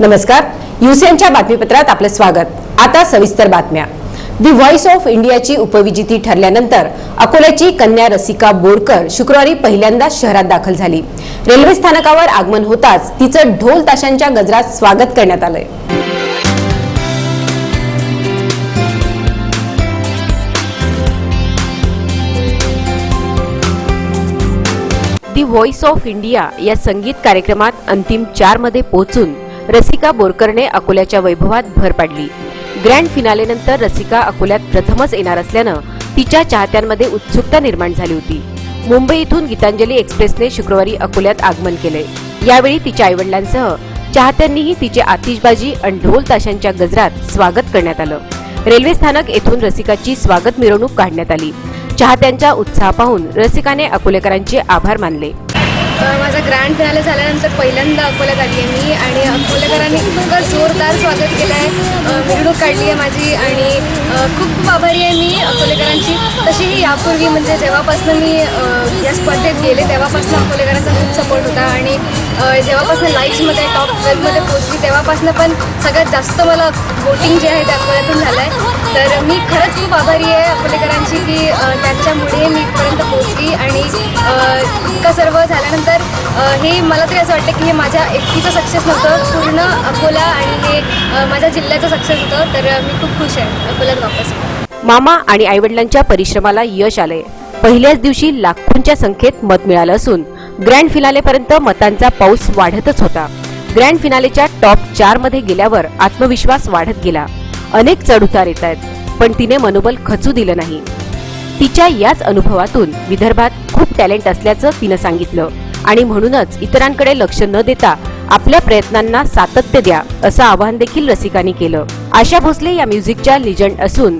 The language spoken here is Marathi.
नमस्कार. युसेनच्या बातमीपत्रात आपलं स्वागत. आता सविस्तर बातम्या. दी व्हॉइस ऑफ इंडियाची उपविजेती ठरल्यानंतर अकोल्याची कन्या रसिका बोरकर शुक्रवारी पहिल्यांदा शहरात दाखल झाली. रेल्वे स्थानकावर आगमन होताच तिचं ढोल ताशांच्या गजरात स्वागत करण्यात आलंय. दी व्हॉइस ऑफ इंडिया या संगीत कार्यक्रमात अंतिम चारमध्ये पोहोचून रसिका बोरकरने अकोल्याच्या वैभवात भर पाडली. ग्रँड फिनालेनंतर रसिका अकोल्यात प्रथमच येणार असल्यानं तिच्या चाहत्यांमध्ये उत्सुकता निर्माण झाली होती. मुंबई इथून गीतांजली एक्सप्रेसने शुक्रवारी अकोल्यात आगमन केले यावेळी तिच्या आईवडिलांसह चाहत्यांनीही तिचे आतिषबाजी आणि ढोल ताशांच्या गजरात स्वागत करण्यात आलं. रेल्वे स्थानक येथून रसिकाची स्वागत मिरवणूक काढण्यात आली. चाहत्यांचा उत्साह पाहून रसिकाने अकोलेकरांचे आभार मानले. माझा ग्रँड फिनाले झाल्यानंतर पहिल्यांदा अकोल्यात आली आहे मी आणि अकोलेकरांनी इतकं जोरदार स्वागत केलं आहे. मिरवणूक काढली आहे माझी आणि खूप खूप आभारी आहे मी अकोलेकरांची. तशीही यापूर्वी म्हणजे जेव्हापासून मी या स्पर्धेत गेले तेव्हापासून अकोलेकरांचा खूप सपोर्ट होता आणि जेव्हापासून लाईफमध्ये टॉप ट्वेल्वमध्ये पोचली तेव्हापासून पण सगळ्यात जास्त मला वोटिंग जे आहे ते अकोल्यातून झालं आहे तर मी खरंच खूप आभारी आहे अकोलेकरांची की त्यांच्यामुळे मी इथपर्यंत पोहोचली आणि इतकं सर्व झाल्यानंतर हे मला तरी असं वाटतं की हे माझ्या एकटीचं सक्सेस नव्हतं पूर्ण अकोला आणि हे माझ्या जिल्ह्याचं सक्सेस होतं. तर मी खूप खुश आहे अकोल्यात वापस. मामा आणि आईवडिलांच्या परिश्रमाला यश आले पहिल्याच दिवशी लाखोंच्या संख्येत मत मिळालं असून ग्रँड फिनालेपर्यंत मतांचा पाऊस वाढतच होता. ग्रँड फिनालेच्या टॉप चारमध्ये गेल्यावर आत्मविश्वास वाढत गेला. अनेक चढउतार येत आहेत पण तिने मनोबल खचू दिलं नाही. तिच्या याच अनुभवातून विदर्भात खूप टॅलेंट असल्याचं तिनं सांगितलं. आणि म्हणूनच इतरांकडे लक्ष न देता आपल्या प्रयत्नांना सातत्य द्या असं आवाहन देखील रसिकांनी केलं. आशा भोसले या म्युझिकच्या लिजंड असून